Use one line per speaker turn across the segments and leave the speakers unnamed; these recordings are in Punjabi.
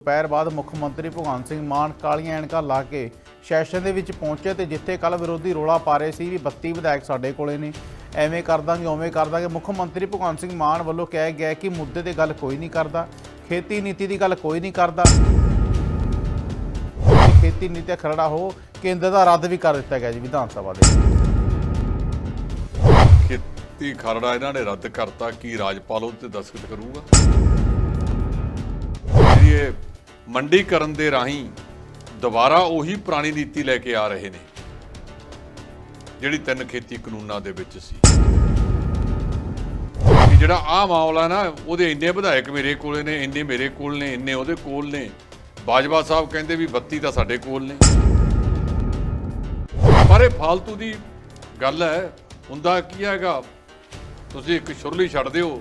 ਦੁਪਹਿਰ ਬਾਅਦ ਮੁੱਖ ਮੰਤਰੀ ਭਗਵੰਤ ਸਿੰਘ ਮਾਨ ਕਾਲੀਆਂ ਐਨਕਾਂ ਲਾ ਕੇ ਸੈਸ਼ਨ ਦੇ ਵਿੱਚ ਪਹੁੰਚੇ ਤੇ ਜਿੱਥੇ ਕੱਲ ਵਿਰੋਧੀ ਰੋਲਾ ਪਾ ਰਹੇ ਸੀ ਵੀ 32 ਵਿਧਾਇਕ ਸਾਡੇ ਕੋਲੇ ਨੇ। ਐਵੇਂ ਕਰ ਦਾਂਗੇ, ਉਵੇਂ ਕਰ ਦਾਂਗੇ। ਮੁੱਖ ਮੰਤਰੀ ਭਗਵੰਤ ਸਿੰਘ ਮਾਨ ਵੱਲੋਂ ਕਿਹਾ ਗਿਆ ਕਿ ਮੁੱਦੇ ਤੇ ਗੱਲ ਕੋਈ ਨਹੀਂ ਕਰਦਾ। ਖੇਤੀ ਨੀਤੀ ਦੀ ਗੱਲ ਕੋਈ ਨਹੀਂ ਕਰਦਾ। ਖੇਤੀ ਨੀਤੀ ਤੇ ਖਰੜਾ ਹੋ ਕੇਂਦਰ ਦਾ ਰੱਦ ਵੀ ਕਰ ਦਿੱਤਾ ਗਿਆ ਜੀ ਵਿਧਾਨ ਸਭਾ ਦੇ।
ਖੇਤੀ ਖਰੜਾ ਇਹਨਾਂ ਨੇ ਰੱਦ ਕਰਤਾ। ਕੀ ਰਾਜਪਾਲ ਉਹ ਤੇ ਦਸਖਤ ਕਰੂਗਾ? ਇਹ ਮੰਡੀਕਰਨ ਦੇ ਰਾਹੀਂ ਦੁਬਾਰਾ ਉਹੀ ਪੁਰਾਣੀ ਨੀਤੀ ਲੈ ਕੇ ਆ ਰਹੇ ਨੇ, ਜਿਹੜੀ ਤਿੰਨ ਖੇਤੀ ਕਾਨੂੰਨਾਂ ਦੇ ਵਿੱਚ ਸੀ। ਕਿ ਜਿਹੜਾ ਆ ਮਾਮਲਾ ਨਾ, ਉਹਦੇ ਇੰਨੇ ਵਿਧਾਇਕ ਮੇਰੇ ਕੋਲੇ ਨੇ, ਇੰਨੇ ਮੇਰੇ ਕੋਲ ਨੇ, ਇੰਨੇ ਉਹਦੇ ਕੋਲ ਨੇ। ਬਾਜਵਾ ਸਾਹਿਬ ਕਹਿੰਦੇ ਵੀ 32 ਤਾਂ ਸਾਡੇ ਕੋਲ ਨੇ। ਪਰ ਇਹ ਫालतू ਦੀ ਗੱਲ ਹੈ, ਹੁੰਦਾ ਕੀ ਹੈਗਾ? ਤੁਸੀਂ ਇੱਕ ਸ਼ੁਰਲੀ ਛੱਡ ਦਿਓ,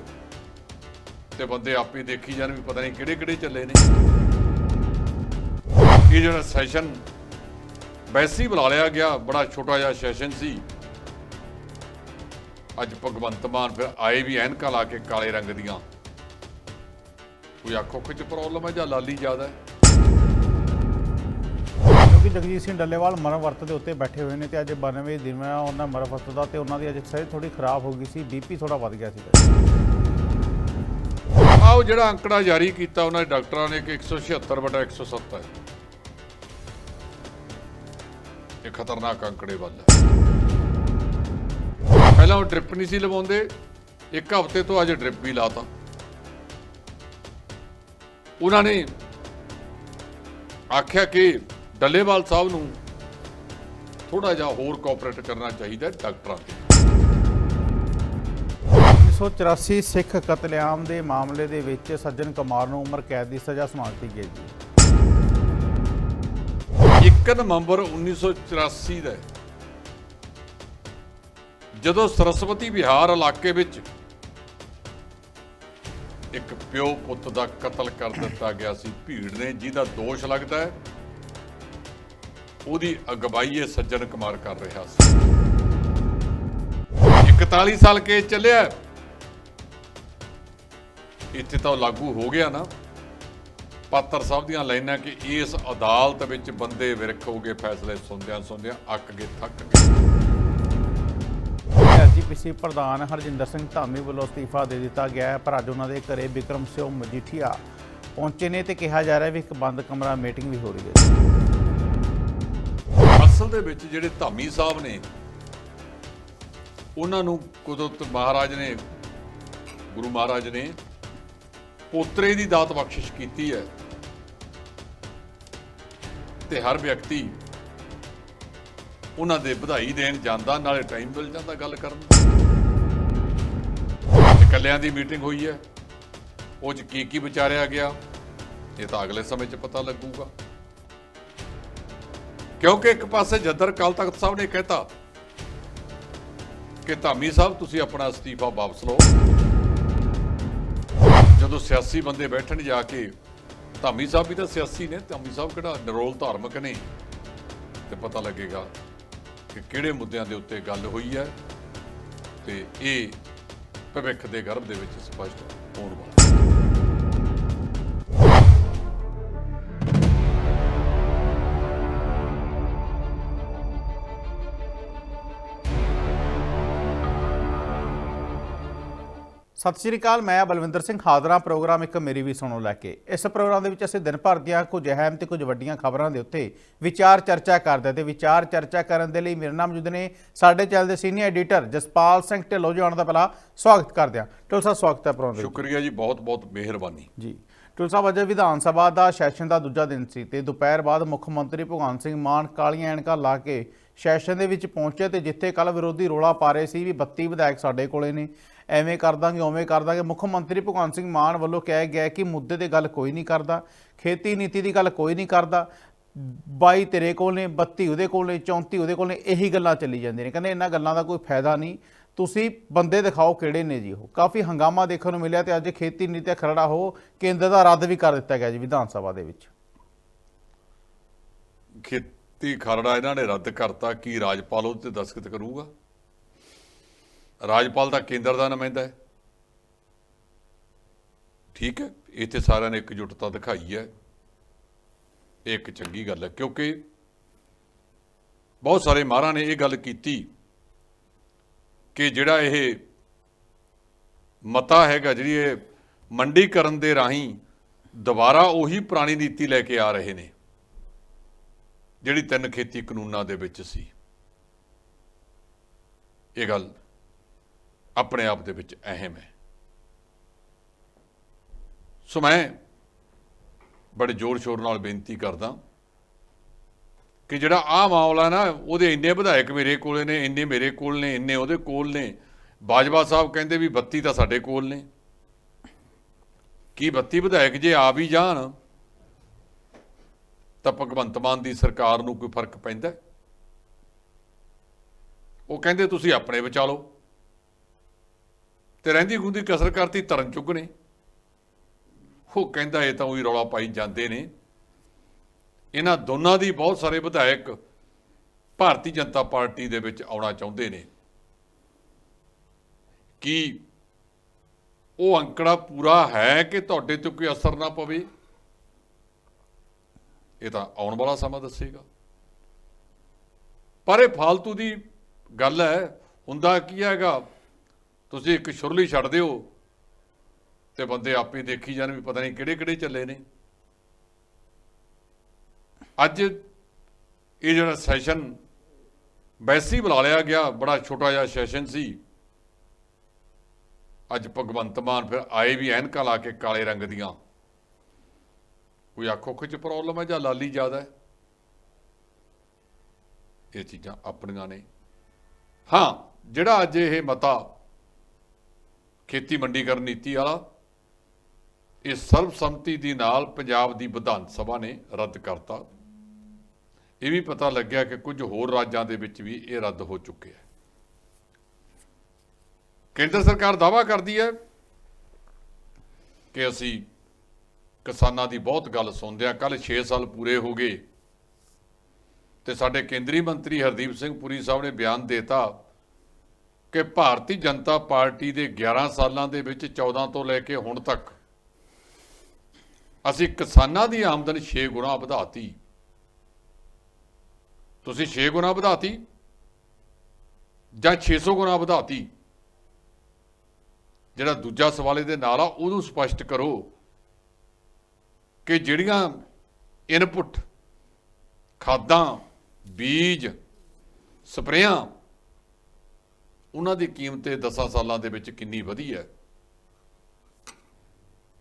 ਤੇ ਬੰਦੇ ਆਪੇ ਦੇਖੀ ਜਾਣ ਵੀ ਪਤਾ ਨਹੀਂ ਕਿਹੜੇ ਕਿਹੜੇ ਚੱਲੇ ਨੇ। ਇਹ ਜਿਹੜਾ ਸੈਸ਼ਨ ਵੈਸੇ ਹੀ ਬੁਲਾ ਲਿਆ ਗਿਆ ਬੜਾ ਛੋਟਾ ਜਿਹਾ ਸੈਸ਼ਨ ਸੀ। ਅੱਜ ਭਗਵੰਤ ਮਾਨ ਫਿਰ ਆਏ ਵੀ ਐਨਕਾਂ ਲਾ ਕੇ ਕਾਲੇ ਰੰਗ ਦੀਆਂ। ਕੋਈ ਅੱਖੋਂ ਚ ਪ੍ਰੋਬਲਮ ਹੈ ਜਾਂ ਲਾਲੀ ਜ਼ਿਆਦਾ ਹੈ?
ਕਿਉਂਕਿ ਜਗਜੀਤ ਸਿੰਘ ਡੱਲੇਵਾਲ ਮਰਨ ਵਰਤ ਦੇ ਉੱਤੇ ਬੈਠੇ ਹੋਏ ਨੇ ਤੇ ਅੱਜ 92 ਦਿਨ ਹੋਇਆ ਉਹਨਾਂ ਮਰਨ ਵਰਤ ਦਾ ਤੇ ਉਹਨਾਂ ਦੀ ਅੱਜ ਸਿਹਤ ਥੋੜੀ ਖਰਾਬ ਹੋ ਗਈ ਸੀ ਬੀਪੀ ਥੋੜਾ ਵੱਧ ਗਿਆ ਸੀ।
ਆਹ ਜਿਹੜਾ ਅੰਕੜਾ ਜਾਰੀ ਕੀਤਾ ਉਹਨਾਂ ਦੇ ਡਾਕਟਰਾਂ ਨੇ ਕਿ 176 ਬਟਾ 170 ਹੈ। ਇਹ ਖਤਰਨਾਕ ਅੰਕੜੇ ਵੱਲ ਹੈ। ਪਹਿਲਾਂ ਉਹ ਡ੍ਰਿਪ ਨਹੀਂ ਸੀ ਲਵਾਉਂਦੇ, ਇੱਕ ਹਫ਼ਤੇ ਤੋਂ ਅੱਜ ਡ੍ਰਿਪ ਵੀ ਲਾਤਾ। ਉਹਨਾਂ ਨੇ ਆਖਿਆ ਕਿ ਡੱਲੇਵਾਲ ਸਾਹਿਬ ਨੂੰ ਥੋੜਾ ਜਿਹਾ ਹੋਰ ਕੋਆਪਰੇਟ ਕਰਨਾ ਚਾਹੀਦਾ ਹੈ ਡਾਕਟਰਾਂ ਦੇ
1984 ਸਿੱਖ ਕਤਲੇਆਮ ਦੇ ਮਾਮਲੇ ਦੇ ਵਿੱਚ ਸੱਜਣ ਕੁਮਾਰ ਨੂੰ ਉਮਰ ਕੈਦ ਦੀ ਸਜ਼ਾ ਸੁਣਾ ਦਿੱਤੀ ਗਈ। ਜੀ
1 ਨਵੰਬਰ 1984 ਦਾ ਹੈ। ਜਦੋਂ ਸਰਸਵਤੀ ਵਿਹਾਰ ਇਲਾਕੇ ਵਿੱਚ ਇੱਕ ਪਿਓ ਪੁੱਤ ਦਾ ਕਤਲ ਕਰ ਦਿੱਤਾ ਗਿਆ ਸੀ, ਭੀੜ ਨੇ ਜਿਹਦਾ ਦੋਸ਼ ਲੱਗਦਾ ਹੈ, ਉਹਦੀ ਅਗਵਾਈ ਇਹ ਸੱਜਣ ਕੁਮਾਰ ਕਰ ਰਿਹਾ ਸੀ। 41 ਸਾਲ ਕੇਸ ਚੱਲਿਆ ਇੱਥੇ ਤਾਂ ਉਹ ਲਾਗੂ ਹੋ ਗਿਆ ਨਾ। ਪਾਤਰ ਸਾਹਿਬ ਦੀਆਂ ਲਾਈਨਾਂ ਕਿ ਇਸ ਅਦਾਲਤ ਵਿੱਚ ਬੰਦੇ ਵਿਰਖ ਹੋ ਗਏ ਫੈਸਲੇ ਸੁਣਦਿਆਂ ਸੁਣਦਿਆਂ ਅੱਕ ਗਏ ਥੱਕ ਗਏ।
ਐਸਜੀਪੀਸੀ ਪ੍ਰਧਾਨ ਹਰਜਿੰਦਰ ਸਿੰਘ ਧਾਮੀ ਵੱਲੋਂ ਅਸਤੀਫਾ ਦੇ ਦਿੱਤਾ ਗਿਆ ਹੈ ਪਰ ਅੱਜ ਉਹਨਾਂ ਦੇ ਘਰੇ ਵਿਕਰਮ ਸਿੰਘ ਮਜੀਠੀਆ ਪਹੁੰਚੇ ਨੇ ਤੇ ਕਿਹਾ ਜਾ ਰਿਹਾ ਵੀ ਇੱਕ ਬੰਦ ਕਮਰਾ ਮੀਟਿੰਗ ਵੀ ਹੋ ਰਹੀ ਹੈ।
ਅਸਲ ਦੇ ਵਿੱਚ ਜਿਹੜੇ ਧਾਮੀ ਸਾਹਿਬ ਨੇ ਉਹਨਾਂ ਨੂੰ ਕੁਦਰਤ ਮਹਾਰਾਜ ਨੇ ਗੁਰੂ ਮਹਾਰਾਜ ਨੇ ਪੋਤਰੇ ਦੀ ਦਾਤ ਬਖਸ਼ਿਸ਼ ਕੀਤੀ ਹੈ। ਤੇ ਹਰ ਵਿਅਕਤੀ ਉਹਨਾਂ ਦੇ ਵਧਾਈ ਦੇਣ ਜਾਂਦਾ, ਨਾਲੇ ਟਾਈਮ ਮਿਲ ਜਾਂਦਾ ਗੱਲ ਕਰਨ ਦਾ। ਇਕੱਲਿਆਂ ਦੀ ਮੀਟਿੰਗ ਹੋਈ ਹੈ। ਉਹ ਚ ਕੀ ਕੀ ਵਿਚਾਰਿਆ ਗਿਆ, ਇਹ ਤਾਂ ਅਗਲੇ ਸਮੇਂ 'ਚ ਪਤਾ ਲੱਗੂਗਾ। ਕਿਉਂਕਿ ਇੱਕ ਪਾਸੇ ਜੱਦਰ ਕਾਲ ਤਖਤ ਸਾਹਿਬ ਨੇ ਕਹਿਤਾ ਕਿ ਧਾਮੀ ਸਾਹਿਬ, ਤੁਸੀਂ ਆਪਣਾ ਅਸਤੀਫਾ ਵਾਪਸ ਲਓ। ਜਦੋਂ ਸਿਆਸੀ ਬੰਦੇ ਬੈਠਣ ਜਾ ਕੇ, ਧਾਮੀ ਸਾਹਿਬ ਵੀ ਤਾਂ ਸਿਆਸੀ ਨੇ, ਧਾਮੀ ਸਾਹਿਬ ਕਿਹੜਾ ਨਿਰੋਲ ਧਾਰਮਿਕ ਨੇ? ਤੇ ਪਤਾ ਲੱਗੇਗਾ ਕਿ ਕਿਹੜੇ ਮੁੱਦਿਆਂ ਦੇ ਉੱਤੇ ਗੱਲ ਹੋਈ ਹੈ ਤੇ ਇਹ ਭਵਿੱਖ ਦੇ ਗਰਭ ਦੇ ਵਿੱਚ ਸਪਸ਼ਟ ਹੋਣ ਵਾਲਾ
ਸਤਿ ਸ਼੍ਰੀ ਅਕਾਲ ਮੈਂ ਬਲਵਿੰਦਰ ਸਿੰਘ ਹਾਜ਼ਰਾ ਪ੍ਰੋਗਰਾਮ ਇੱਕ ਮੇਰੀ ਵੀ ਸੁਣੋ ਲੈ ਕੇ। ਇਸ ਪ੍ਰੋਗਰਾਮ ਦੇ ਵਿੱਚ ਅਸੀਂ ਦਿਨ ਭਰ ਦੀਆਂ ਕੁਝ ਅਹਿਮ ਤੇ ਕੁਝ ਵੱਡੀਆਂ ਖਬਰਾਂ ਦੇ ਉੱਤੇ ਵਿਚਾਰ ਚਰਚਾ ਕਰਦੇ ਤੇ ਵਿਚਾਰ ਚਰਚਾ ਕਰਨ ਦੇ ਲਈ ਮੇਰੇ ਨਾਲ ਮੌਜੂਦ ਨੇ ਸਾਡੇ ਚੈਨਲ ਦੇ ਸੀਨੀਅਰ ਐਡੀਟਰ ਜਸਪਾਲ ਸਿੰਘ ਢਿੱਲੋਂ ਜੀ ਆਉਣ ਦਾ ਪਹਿਲਾਂ ਸਵਾਗਤ ਕਰਦੇ ਹਾਂ। ਢਿੱਲੋਂ ਸਾਹਿਬ ਸਵਾਗਤ ਹੈ ਪ੍ਰੋਗਰਾਮ ਦੇ
ਸ਼ੁਕਰੀਆ ਜੀ ਬਹੁਤ ਬਹੁਤ ਮਿਹਰਬਾਨੀ।
ਜੀ। ਢਿੱਲੋਂ ਸਾਹਿਬ ਅੱਜ ਵਿਧਾਨ ਸਭਾ ਦਾ ਸੈਸ਼ਨ ਦਾ ਦੂਜਾ ਦਿਨ ਸੀ ਤੇ ਦੁਪਹਿਰ ਬਾਅਦ ਮੁੱਖ ਮੰਤਰੀ ਭਗਵੰਤ ਸਿੰਘ ਮਾਨ ਕਾਲੀਆਂ ਐਨਕਾਂ ਲਾ ਕੇ ਸੈਸ਼ਨ ਦੇ ਵਿੱਚ ਪਹੁੰਚੇ ਤੇ ਜਿੱਥੇ ਕੱਲ ਵਿਰੋਧੀ ਰੋਲਾ ਪਾ ਰਹੇ ਸੀ ਵੀ 32 ਵਿਧਾਇਕ ਸਾਡੇ ਕੋਲੇ ਨੇ। ਐਵੇਂ ਕਰ ਦਾਂਗੇ, ਉਵੇਂ ਕਰ ਦਾਂਗੇ। ਮੁੱਖ ਮੰਤਰੀ ਭਗਵੰਤ ਸਿੰਘ ਮਾਨ ਵੱਲੋਂ ਕਿਹਾ ਗਿਆ ਕਿ ਮੁੱਦੇ ਤੇ ਗੱਲ ਕੋਈ ਨਹੀਂ ਕਰਦਾ, ਖੇਤੀ ਨੀਤੀ ਦੀ ਗੱਲ ਕੋਈ ਨਹੀਂ ਕਰਦਾ। 22 ਤੇਰੇ ਕੋਲ ਨੇ 32 ਉਹਦੇ ਕੋਲ ਨੇ 34 ਉਹਦੇ ਕੋਲ ਨੇ, ਇਹੀ ਗੱਲਾਂ ਚੱਲੀ ਜਾਂਦੀਆਂ ਨੇ। ਕਹਿੰਦੇ ਇਹਨਾਂ ਗੱਲਾਂ ਦਾ ਕੋਈ ਫਾਇਦਾ ਨਹੀਂ। ਤੁਸੀਂ ਬੰਦੇ ਦਿਖਾਓ ਕਿਹੜੇ ਨੇ ਜੀ ਉਹ। ਕਾਫੀ ਹੰਗਾਮਾ ਦੇਖਣ ਨੂੰ ਮਿਲਿਆ ਤੇ ਅੱਜ ਖੇਤੀ ਨੀਤੀ ਖਰੜਾ ਹੋ ਕੇਂਦਰ ਦਾ ਰੱਦ ਵੀ ਕਰ ਦਿੱਤਾ ਗਿਆ ਜੀ ਵਿਧਾਨ ਸਭਾ ਦੇ ਵਿੱਚ।
ਖੇਤੀ ਖਰੜਾ ਇਹਨਾਂ ਨੇ ਰੱਦ ਕਰਤਾ, ਕੀ ਰਾਜਪਾਲ ਉਹ ਤੇ ਦਸਖਤ ਕਰੂਗਾ? ਰਾਜਪਾਲ ਦਾ ਕੇਂਦਰ ਦਾ ਨੁਮਾਇੰਦਾ ਹੈ। ਠੀਕ ਹੈ, ਇੱਥੇ ਸਾਰਿਆਂ ਨੇ ਇਕਜੁੱਟਤਾ ਦਿਖਾਈ ਹੈ। ਇਹ ਇੱਕ ਚੰਗੀ ਗੱਲ ਹੈ, ਕਿਉਂਕਿ ਬਹੁਤ ਸਾਰੇ ਮਾਹਰਾਂ ਨੇ ਇਹ ਗੱਲ ਕੀਤੀ ਕਿ ਜਿਹੜਾ ਇਹ ਮਤਾ ਹੈਗਾ, ਜਿਹੜੀ ਇਹ ਮੰਡੀਕਰਨ ਦੇ ਰਾਹੀਂ ਦੁਬਾਰਾ ਉਹੀ ਪੁਰਾਣੀ ਨੀਤੀ ਲੈ ਕੇ ਆ ਰਹੇ ਨੇ, ਜਿਹੜੀ ਤਿੰਨ ਖੇਤੀ ਕਾਨੂੰਨਾਂ ਦੇ ਵਿੱਚ ਸੀ। ਇਹ ਗੱਲ ਆਪਣੇ ਆਪ ਦੇ ਵਿੱਚ ਅਹਿਮ ਹੈ। ਸੋ ਮੈਂ ਬੜੇ ਜ਼ੋਰ ਸ਼ੋਰ ਨਾਲ ਬੇਨਤੀ ਕਰਦਾ ਕਿ ਜਿਹੜਾ ਆ ਮਾਮਲਾ ਨਾ, ਉਹਦੇ ਇੰਨੇ ਵਿਧਾਇਕ ਮੇਰੇ ਕੋਲੇ ਨੇ, ਇੰਨੇ ਮੇਰੇ ਕੋਲ ਨੇ, ਇੰਨੇ ਉਹਦੇ ਕੋਲ ਨੇ। ਬਾਜਵਾ ਸਾਹਿਬ ਕਹਿੰਦੇ ਵੀ 32 ਤਾਂ ਸਾਡੇ ਕੋਲ ਨੇ। ਕੀ 32 ਵਿਧਾਇਕ ਜੇ ਆ ਵੀ ਜਾਣ, ਤਾਂ ਭਗਵੰਤ ਮਾਨ ਦੀ ਸਰਕਾਰ ਨੂੰ ਕੋਈ ਫ਼ਰਕ ਪੈਂਦਾ? ਉਹ ਕਹਿੰਦੇ ਤੁਸੀਂ ਆਪਣੇ ਬਚਾ ਲਓ। ਤੇ ਰਹਿੰਦੀ ਗੁੰਦੀ ਕਸਰ ਕਰਤੀ ਧਰਨ ਚੁੱਗ ਨੇ। ਉਹ ਕਹਿੰਦਾ, ਇਹ ਤਾਂ ਉਹੀ ਰੌਲਾ ਪਾਈ ਜਾਂਦੇ ਨੇ। ਇਹਨਾਂ ਦੋਨਾਂ ਦੀ ਬਹੁਤ ਸਾਰੇ ਵਿਧਾਇਕ ਭਾਰਤੀ ਜਨਤਾ ਪਾਰਟੀ ਦੇ ਵਿੱਚ ਆਉਣਾ ਚਾਹੁੰਦੇ ਨੇ। ਕੀ ਉਹ ਅੰਕੜਾ ਪੂਰਾ ਹੈ ਕਿ ਤੁਹਾਡੇ ਤੇ ਕੋਈ ਅਸਰ ਨਾ ਪਵੇ? ਇਹ ਤਾਂ ਆਉਣ ਵਾਲਾ ਸਮਾਂ ਦੱਸੇਗਾ। ਪਰ ਇਹ ਫालतू ਦੀ ਗੱਲ ਹੈ। ਹੁੰਦਾ ਕੀ ਹੈਗਾ? ਤੁਸੀਂ ਇੱਕ ਸ਼ੁਰਲੀ ਛੱਡ ਦਿਓ ਤੇ ਬੰਦੇ ਆਪੇ ਦੇਖੀ ਜਾਣ ਵੀ ਪਤਾ ਨਹੀਂ ਕਿਹੜੇ ਕਿਹੜੇ ਚੱਲੇ ਨੇ। ਅੱਜ ਇਹ ਜਿਹੜਾ ਸੈਸ਼ਨ ਵੈਸੇ ਬੁਲਾ ਲਿਆ ਗਿਆ, ਬੜਾ ਛੋਟਾ ਜਿਹਾ ਸੈਸ਼ਨ ਸੀ। ਅੱਜ ਭਗਵੰਤ ਮਾਨ ਫਿਰ ਆਏ ਵੀ ਐਨਕਾਂ ਲਾ ਕੇ ਕਾਲੇ ਰੰਗ ਦੀਆਂ। ਕੋਈ ਅੱਖੋਂ ਖਿੱਚ ਪ੍ਰੋਬਲਮ ਹੈ ਜਾਂ ਲਾਲੀ ਜ਼ਿਆਦਾ ਹੈ? ਇਹ ਚੀਜ਼ਾਂ ਆਪਣੀਆਂ ਨੇ। ਹਾਂ, ਜਿਹੜਾ ਅੱਜ ਇਹ ਮਤਾ ਖੇਤੀ ਮੰਡੀਕਰਨ ਨੀਤੀ ਵਾਲਾ, ਇਹ ਸਰਬਸੰਮਤੀ ਦੀ ਨਾਲ ਪੰਜਾਬ ਦੀ ਵਿਧਾਨ ਸਭਾ ਨੇ ਰੱਦ ਕਰਤਾ। ਇਹ ਵੀ ਪਤਾ ਲੱਗਿਆ ਕਿ ਕੁਝ ਹੋਰ ਰਾਜਾਂ ਦੇ ਵਿੱਚ ਵੀ ਇਹ ਰੱਦ ਹੋ ਚੁੱਕਿਆ ਹੈ। ਕੇਂਦਰ ਸਰਕਾਰ ਦਾਵਾ ਕਰਦੀ ਹੈ ਕਿ ਅਸੀਂ ਕਿਸਾਨਾਂ ਦੀ ਬਹੁਤ ਗੱਲ ਸੁਣਦੇ ਆ ਕੱਲ 6 ਸਾਲ ਪੂਰੇ ਹੋ ਗਏ ਤੇ ਸਾਡੇ ਕੇਂਦਰੀ ਮੰਤਰੀ ਹਰਦੀਪ ਸਿੰਘ ਪੁਰੀ ਸਾਹਿਬ ਨੇ ਬਿਆਨ ਦਿੱਤਾ ਕਿ ਭਾਰਤੀ ਜਨਤਾ ਪਾਰਟੀ ਦੇ 11 ਸਾਲਾਂ ਦੇ ਵਿੱਚ 14 ਤੋਂ ਲੈ ਕੇ ਹੁਣ ਤੱਕ ਅਸੀਂ ਕਿਸਾਨਾਂ ਦੀ ਆਮਦਨ 6 ਗੁਣਾ ਵਧਾਤੀ। ਤੁਸੀਂ 6 ਗੁਣਾ ਵਧਾਤੀ ਜਾਂ 600 ਗੁਣਾ ਵਧਾਤੀ? ਜਿਹੜਾ ਦੂਜਾ ਸਵਾਲ ਇਹਦੇ ਨਾਲ ਆ, ਉਹਨੂੰ ਸਪਸ਼ਟ ਕਰੋ ਕਿ ਜਿਹੜੀਆਂ ਇਨਪੁਟ ਖਾਦਾਂ, ਬੀਜ, ਸਪਰੇਆਂ ਉਹਨਾਂ ਦੀ ਕੀਮਤ ਇਹ 10 ਸਾਲਾਂ ਦੇ ਵਿੱਚ ਕਿੰਨੀ ਵਧੀ ਹੈ?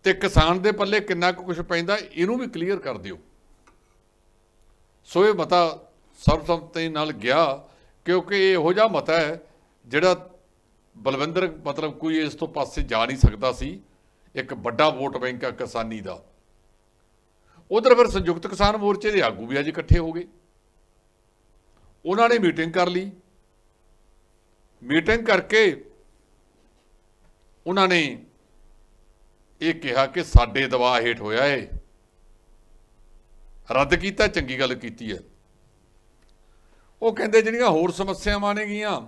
ਤੇ ਕਿਸਾਨ ਦੇ ਪੱਲੇ ਕਿੰਨਾ ਕੁ ਕੁਝ ਪੈਂਦਾ, ਇਹਨੂੰ ਵੀ ਕਲੀਅਰ ਕਰ ਦਿਓ। ਸੋ ਇਹ ਮਤਾ ਸਰਬਸੰਮਤੀ ਨਾਲ ਗਿਆ, ਕਿਉਂਕਿ ਇਹ ਇਹੋ ਜਿਹਾ ਮਤਾ ਹੈ, ਜਿਹੜਾ ਬਲਵਿੰਦਰ ਮਤਲਬ ਕੋਈ ਇਸ ਤੋਂ ਪਾਸੇ ਜਾ ਨਹੀਂ ਸਕਦਾ ਸੀ, ਇੱਕ ਵੱਡਾ ਵੋਟ ਬੈਂਕ ਆ ਕਿਸਾਨੀ ਦਾ। ਉਧਰ ਫਿਰ ਸੰਯੁਕਤ ਕਿਸਾਨ ਮੋਰਚੇ ਦੇ ਆਗੂ ਵੀ ਅੱਜ ਇਕੱਠੇ ਹੋ ਗਏ। ਉਹਨਾਂ ਨੇ ਮੀਟਿੰਗ ਕਰ ਲਈ। ਮੀਟਿੰਗ ਕਰਕੇ ਉਹਨਾਂ ਨੇ ਇਹ ਕਿਹਾ ਕਿ ਸਾਡੇ ਦਬਾਅ ਹੇਠ ਹੋਇਆ ਏ। ਰੱਦ ਕੀਤਾ, ਚੰਗੀ ਗੱਲ ਕੀਤੀ ਹੈ। ਉਹ ਕਹਿੰਦੇ ਜਿਹੜੀਆਂ ਹੋਰ ਸਮੱਸਿਆਵਾਂ ਨੇਗੀਆਂ